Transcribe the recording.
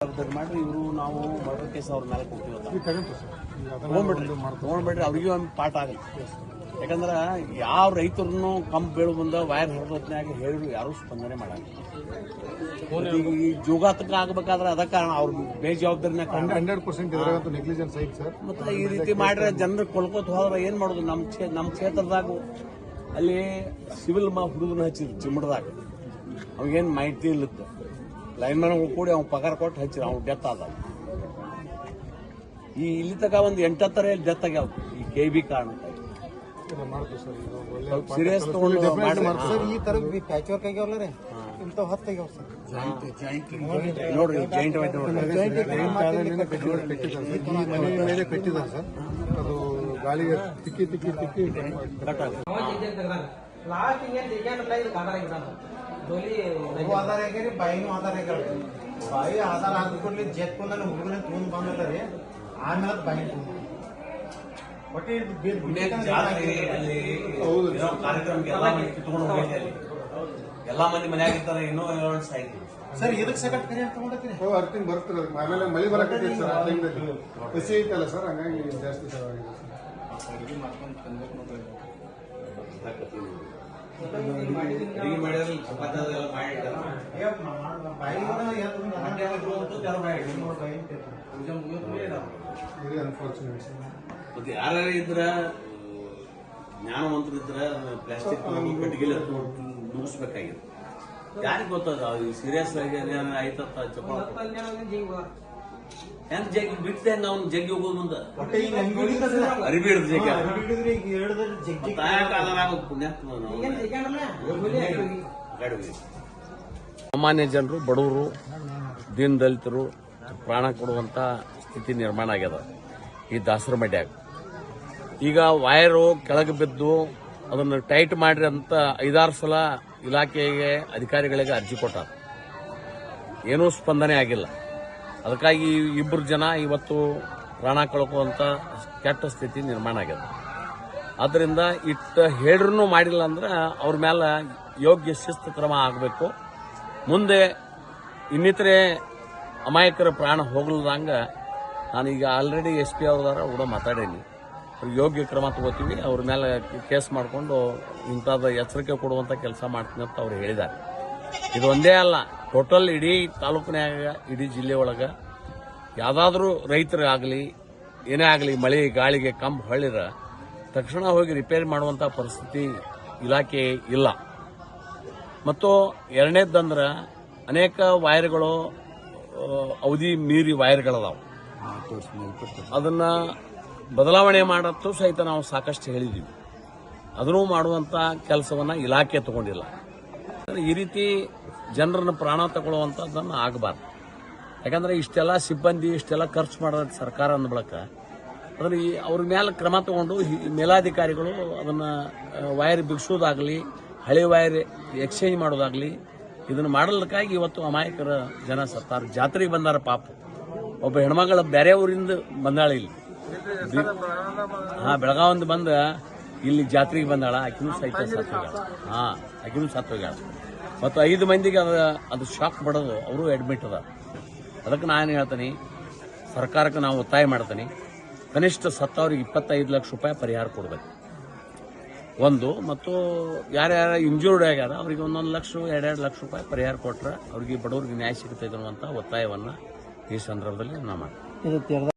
ಜವಾಬ್ದಾರಿ ಮಾಡಿ ಇವರು ನಾವು ಮರ್ಡರ್ ಕೇಸ್ ಅವ್ರ ಮೇಲೆ ತಗೊಂಡ್ಬಿಟ್ರಿ ಅವ್ರಿಗೂ ಒಂದು ಪಾಠ ಆಗುತ್ತೆ ಯಾಕಂದ್ರೆ ಯಾವ ರೈತರನ್ನು ಕಂಪ್ ಬೀಳು ಬಂದ ವೈರ್ ಹೊರದೊತ್ತಿನಾಗ ಹೇಳಿದ್ರು ಯಾರು ಸ್ಪಂದನೆ ಮಾಡಲ್ಲ. ಈಗ ಈ ಜೋಗಾತಕ ಆಗ್ಬೇಕಾದ್ರೆ ಅದ ಕಾರಣ ಅವ್ರ ಬೇಜವಾಬ್ದಾರಿನ ಹಂಡ್ರೆಡ್ ಪರ್ಸೆಂಟ್ ನೆಗ್ಲಿಜೆನ್ಸ್ ಐತೆ ಸರ್. ಮತ್ತೆ ಈ ರೀತಿ ಮಾಡ್ರೆ ಜನರು ಕೊಲ್ಕೋತ ಹೋದ್ರೆ ಏನ್ ಮಾಡೋದು? ನಮ್ಮ ನಮ್ ನಮ್ಮ ಕ್ಷೇತ್ರದಾಗ ಅಲ್ಲಿ ಸಿವಿಲ್ ಮಾ ಹುಡುಗನ ಹಚ್ಚಿದ್ರು ಚಿಮ್ಮಡ್ದಾಗ ಅವಾಗೇನು ಮಾಹಿತಿ ಇಲ್ಲತ್ತು ಲೈನ್ ಮ್ಯಾನ್ ಕೂಡಿ ಅವ್ನು ಪಗಾರ ಕೊಟ್ಟು ಹಚ್ಚಿರ ಅವ್ನು ಡೆತ್ ಆದ. ಈ ಇಲ್ಲಿ ತಗ ಒಂದು ಎಂಟತ್ತರ ಡೆತ್ ಆಗ್ಯಾವ. ಈ ಕೆ ಬಿ ಕಾರಣ ಸ್ವಲ್ಪ ಸೀರಿಯಸ್ ತಗೊಂಡು ಸರ್ ಈ ತರ ಪ್ಯಾಚ್ ವರ್ಕ್ ಆಗ್ಯಾವಲ್ಲ ರೀ ಇಂಥವು ಹತ್ತು ಆಗ್ಯಾವ ಸರ್. ನೋಡ್ರಿ ಜಾಯಿಂಟ್ ನೋಡ್ರಿ. ಮೇಲೆ ಸರ್. ಅದು ಗಾಳಿಗೆ ತಿಕ್ಕಿ ತಿಕ್ಕಿ ತಿಕ್ಕಿ. ಕಟ್ ಲಾಸ್ಟ್ ಹಿಂಗೆ ತೆಗ್ಯಾನಲ್ಲ ಇದು ಆಧಾರ ಎಕ್ಸಾಮ್ ಡೋಲಿ ಅವು ಆಧಾರ ಆಗ್ಯಾರಿ ಬಾಯಿನೂ ಆಧಾರ ಆಗ್ಯಾವ ಬಾಯಿ ಆಧಾರ ಆದ ಕೂಡಲೇ ಜೆಟ್ ನಾನು ಹುಡುಗನ ತೊಗೊಂಡ್ ಬಂದಿಲ್ಲ ರೀ. ಆಮೇಲೆ ಬಾಯಿ ತುಂಬ ಒಟ್ಟೆ ಇದು ಬೀರ್ ಜಾತ್ರೆ ಅಲ್ಲಿ ಏನೋ ಕಾರ್ಯಕ್ರಮಕ್ಕೆ ಎಲ್ಲ ಮಂದಿ ಕಿತ್ಕೊಂಡು ಹೋಗಿದ್ದೆ ಅಲ್ಲಿ. ಎಲ್ಲಾ ಮಂದಿ ಮನ್ಯಾಗ ಇರ್ತಾರೆ ಇನ್ನೂ ಎರಡು ಸಾಯ್ತು ಸರ್ ಇದಕ್ಕೆ ಸೆಕೆಂಡ್ ಕರಿ ಅಂತ ತಗೊಂಡತ್ತೀರಿ? ಓ ಅರ್ತಿಂಗ್ ಬರ್ತಾರೆ ಆಮೇಲೆ ಮಳೆ ಬರಕತ್ತೆ ಸರ್ ಆ ಟೈಮ್ದಲ್ಲಿ ಹಸಿ ಐತಲ್ಲ ಸರ್ ಹಂಗಾಗಿ ಜಾಸ್ತಿ ಸರ್ ಆಗಿದೆ ಅಡಿಗೆ ಮಾಡಿದ್ರೆ ಮತ್ತೆ ಯಾರು ಪ್ಲಾಸ್ಟಿಕ್ ಕಟ್ಟಿಗೆಲ್ಲ ಮುಗಿಸ್ಬೇಕಾಗಿತ್ತು ಯಾರಿಗೆ ಗೊತ್ತದ? ಸೀರಿಯಸ್ ಆಗಿ ಏನಾರ ಚಪ್ಪ ಹೆಂಗ್ ಜಗ್ಗಿ ಬಿಟ್ಟೆ ನಾವು ಜಗ್ಗಿ ಹೋಗೋದು ಮುಂದ? ಒಟ್ಟೆ ಈಗ. ಅರಿಬಿ ಹಿಡ್ದು ಜಗ್ಗಿ ಹಿಡಿದ್ರೆ ಈಗ ಹೇಳಿದ್ರೆ ಜಗ್ಗಿ ಸಾಮಾನ್ಯ ಜನರು ಬಡವರು ದೀನ್ ದಲಿತರು ಪ್ರಾಣ ಕೊಡುವಂತ ಸ್ಥಿತಿ ನಿರ್ಮಾಣ ಆಗ್ಯದ ಈ ದಾಸರ ಮಡ್ಯಾಗ. ಈಗ ವೈರು ಕೆಳಗೆ ಬಿದ್ದು ಅದನ್ನು ಟೈಟ್ ಮಾಡ್ರಿ ಅಂತ ಐದಾರು ಸಲ ಇಲಾಖೆಗೆ ಅಧಿಕಾರಿಗಳಿಗೆ ಅರ್ಜಿ ಕೊಟ್ಟಾರ. ಏನೂ ಸ್ಪಂದನೆ ಆಗಿಲ್ಲ. ಅದಕ್ಕಾಗಿ ಇಬ್ಬರು ಜನ ಇವತ್ತು ಪ್ರಾಣ ಕಳ್ಕೊಳ್ಳುವಂತ ಕೆಟ್ಟ ಸ್ಥಿತಿ ನಿರ್ಮಾಣ ಆಗ್ಯದ ಆದ್ದರಿಂದ ಇಟ್ಟ ಹೇಳ್ರೂ ಮಾಡಿಲ್ಲ ಅಂದ್ರೆ ಅವ್ರ ಮೇಲೆ ಯೋಗ್ಯ ಶಿಸ್ತು ಕ್ರಮ ಆಗಬೇಕು. ಮುಂದೆ ಇನ್ನಿತರೆ ಅಮಾಯಕರ ಪ್ರಾಣ ಹೋಗ್ಲದಂಗ ನಾನೀಗ ಆಲ್ರೆಡಿ ಎಸ್ ಪಿ ಅವ್ರದಾರ ಕೂಡ ಮಾತಾಡೀನಿ. ಯೋಗ್ಯ ಕ್ರಮ ತಗೋತೀವಿ, ಅವ್ರ ಮೇಲೆ ಕೇಸ್ ಮಾಡಿಕೊಂಡು ಇಂಥದ್ದು ಎಚ್ಚರಿಕೆ ಕೊಡುವಂಥ ಕೆಲಸ ಮಾಡ್ತೀನಿ ಅಂತ ಅವ್ರು ಹೇಳಿದ್ದಾರೆ. ಇದು ಒಂದೇ ಅಲ್ಲ. ಟೋಟಲ್ ಇಡೀ ತಾಲೂಕಿನಾಗ ಇಡೀ ಜಿಲ್ಲೆ ಒಳಗೆ ಯಾವುದಾದ್ರೂ ರೈತರಾಗಲಿ, ಏನೇ ಆಗಲಿ, ಮಳೆ, ಗಾಳಿಗೆ ಕಂಬ ಹೊಳ್ಳಿರ, ತಕ್ಷಣ ಹೋಗಿ ರಿಪೇರಿ ಮಾಡುವಂಥ ಪರಿಸ್ಥಿತಿ ಇಲಾಖೆ ಇಲ್ಲ. ಮತ್ತು ಎರಡನೇದಂದ್ರೆ ಅನೇಕ ವೈರ್ಗಳು ಅವಧಿ ಮೀರಿ ವೈರ್ಗಳದಾವೆ. ಅದನ್ನ ಬದಲಾವಣೆ ಮಾಡತ್ತು ಸಹಿತ ನಾವು ಸಾಕಷ್ಟು ಹೇಳಿದ್ದೀವಿ ಅದನ್ನು ಮಾಡುವಂಥ ಕೆಲಸವನ್ನ ಇಲಾಖೆ ತಗೊಂಡಿಲ್ಲ. ಈ ರೀತಿ ಜನರನ್ನ ಪ್ರಾಣ ತಗೊಳ್ಳುವಂಥದ್ದನ್ನು ಆಗಬಾರ್ದು. ಯಾಕಂದ್ರೆ ಇಷ್ಟೆಲ್ಲ ಸಿಬ್ಬಂದಿ, ಇಷ್ಟೆಲ್ಲ ಖರ್ಚು ಮಾಡೋದು ಸರ್ಕಾರ ಅಂದ ಬಳಕ ಅದನ್ನು ಈ ಅವ್ರ ಮೇಲೆ ಕ್ರಮ ತಗೊಂಡು ಮೇಲಾಧಿಕಾರಿಗಳು ಅದನ್ನು ವೈರ್ ಬಿಗಿಸೋದಾಗಲಿ, ಹಳೆ ವೈರ್ ಎಕ್ಸ್ಚೇಂಜ್ ಮಾಡೋದಾಗಲಿ, ಇದನ್ನು ಮಾಡಲಿಕ್ಕಾಗಿ ಇವತ್ತು ಅಮಾಯಕರ ಜನ ಸತ್ತಾರ. ಜಾತ್ರೆಗೆ ಬಂದಾರ ಪಾಪ. ಒಬ್ಬ ಹೆಣ್ಮಗಳ ಬೇರೆ ಊರಿಂದ ಬಂದಾಳೆ ಇಲ್ಲಿ. ಹಾ ಬೆಳಗಾವಿಂದ ಬಂದ ಇಲ್ಲಿ ಜಾತ್ರೆಗೆ ಬಂದಾಳ. ಆಕಿನೂ ಸಹಿತ ಸತ್ತಾಳ. ಹಾ. ಆಕಿನೂ ಸತ್ತೋಗ್ಯಾಳ ಮತ್ತು ಐದು ಮಂದಿಗೆ ಅದ, ಅದು ಶಾಕ್ ಬಡೋದು ಅವರು ಅಡ್ಮಿಟ್ ಅದ. ಅದಕ್ಕೆ ನಾನು ಹೇಳ್ತೀನಿ, ಸರ್ಕಾರಕ್ಕೆ ನಾವು ಒತ್ತಾಯ ಮಾಡ್ತೀನಿ, ಕನಿಷ್ಠ ಸತ್ತವ್ರಿಗೆ ಇಪ್ಪತ್ತೈದು ಲಕ್ಷ ರೂಪಾಯಿ ಪರಿಹಾರ ಕೊಡಬೇಕು. ಒಂದು, ಮತ್ತು ಯಾರ್ಯಾರ ಇಂಜೂರ್ಡ್ ಆಗ್ಯಾರ, ಅವ್ರಿಗೆ ಒಂದೊಂದು ಲಕ್ಷ, ಎರಡೆರಡು ಲಕ್ಷ ರೂಪಾಯಿ ಪರಿಹಾರ ಕೊಟ್ಟರೆ ಅವ್ರಿಗೆ ಬಡವ್ರಿಗೆ ನ್ಯಾಯ ಸಿಗುತ್ತೆ ಅನ್ನುವಂಥ ಒತ್ತಾಯವನ್ನು ಈ ಸಂದರ್ಭದಲ್ಲಿ ನಾನು ಮಾಡ್ತೀವಿ